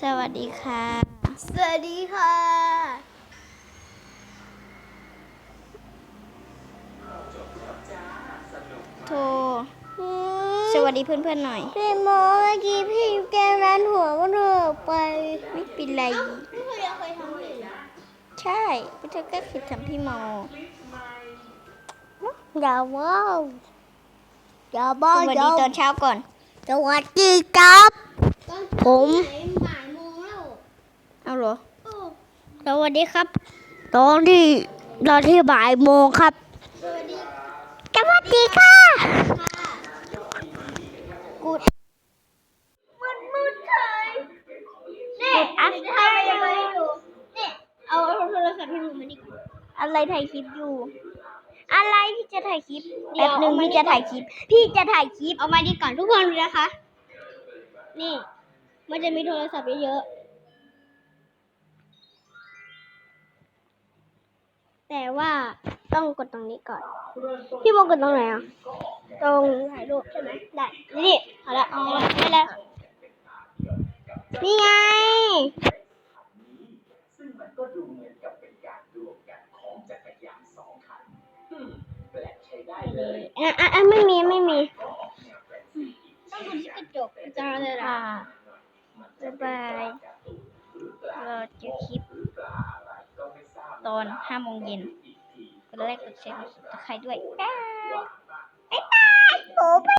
สวัสดีค่ะ สวัสดีค่ะ โทร สวัสดีเพื่อนๆหน่อย พี่โมเมื่อกี้พี่แกร้านหัวก็เถอะไป ไม่เป็นไร พี่เคยเคยทำเลยใช่พี่เธอก็คิดทำพี่โมอย่าว้าวอย่าสบ้าวัสดีตอนเช้าก่อน สวัสดีครับ ผม บ่ายโมงแล้ว เอาเหรอสวัสดีครับ ตอนที่ตอนที่บ่ายโมงครับ สวัสดีสวัสดีค่ะค่ะกูดมืดมืดเฉยนี่อัพทำอะไรอยู่นี่เอาโทรศัพท์พี่ลุงมานี่ก่อนอะไรถ่ายคลิปอยู่ อะไรพี่จะถ่ายคลิปแป๊บหนึ่งพี่จะถ่ายคลิป พี่จะถ่ายคลิปเอามาดีก่อนทุกคนดูนะคะ นี่ มันจะมีโทรศัพท์เยอะๆ แต่ว่าต้องกดตรงนี้ก่อน พี่โมกดตรงไหนอะ ตรงถ่ายรูปใช่ไหมได้ นี่เอาละเอาละได้แล้ว นี่ไง ซึ่งมันก็ดูเหมือนกับเป็นการรวมกันของจักรยานสองคันอืมแปลกใช้ได้เลยอะอะอะไม่มีไม่มี ต้องดูที่กระจกจะอะไรล่ะค่ะบ๊ายบายเราเจอคลิป ตอนห้าโมงเย็นกดไลค์กดแชร์กดติดตามใครด้วย บ๊ายบายบ๊ายบายโอ้